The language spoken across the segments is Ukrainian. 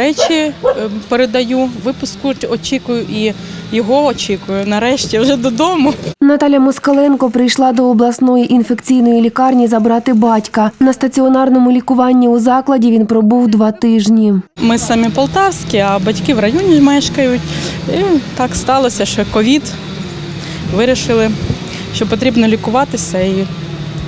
Речі е, передаю, випуску очікую і його очікую. Нарешті вже додому. Наталя Москаленко прийшла до обласної інфекційної лікарні забрати батька. На стаціонарному лікуванні у закладі він пробув два тижні. Ми самі полтавські, а батьки в районі мешкають. І так сталося, що ковід вирішили, що потрібно лікуватися і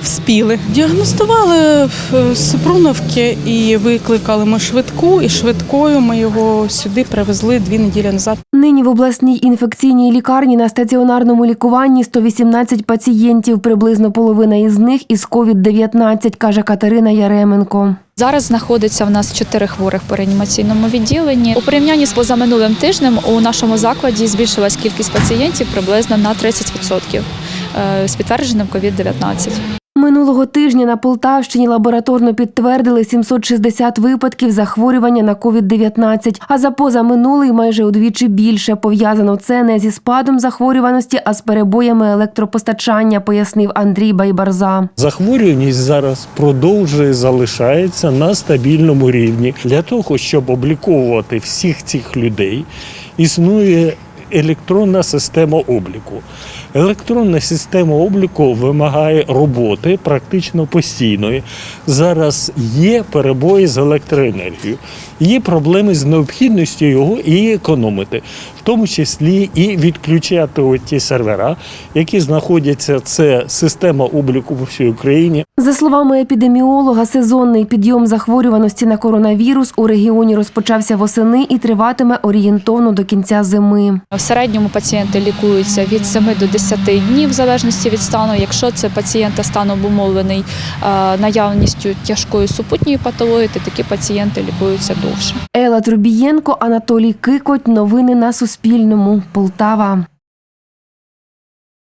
вспіли. Діагностували Супруновки і викликали ми швидку, і швидкою ми його сюди привезли дві неділі назад. Нині в обласній інфекційній лікарні на стаціонарному лікуванні 118 пацієнтів. Приблизно половина із них із COVID-19, каже Катерина Яременко. Зараз знаходиться в нас чотири хворих по реанімаційному відділенні. У порівнянні з позаминулим тижнем у нашому закладі збільшилась кількість пацієнтів приблизно на 30% е, з підтвердженим COVID-19. Минулого тижня на Полтавщині лабораторно підтвердили 760 випадків захворювання на COVID-19, а за позаминулий майже удвічі більше. Пов'язано це не зі спадом захворюваності, а з перебоями електропостачання, пояснив Андрій Байбарза. Захворюваність зараз продовжує залишається на стабільному рівні. Для того, щоб обліковувати всіх цих людей, існує електронна система обліку. Електронна система обліку вимагає роботи практично постійної. Зараз є перебої з електроенергією, є проблеми з необхідністю його і економити, в тому числі і відключати ті сервера, які знаходяться. Це система обліку по всій Україні. За словами епідеміолога, сезонний підйом захворюваності на коронавірус у регіоні розпочався восени і триватиме орієнтовно до кінця зими. В середньому пацієнти лікуються від 7 до 10 днів в залежності від стану. Якщо це пацієнта стан обумовлений е, наявністю тяжкої супутньої патології, то такі пацієнти лікуються довше. Ела Трубієнко, Анатолій Кикоть. Новини на Суспільному. Полтава.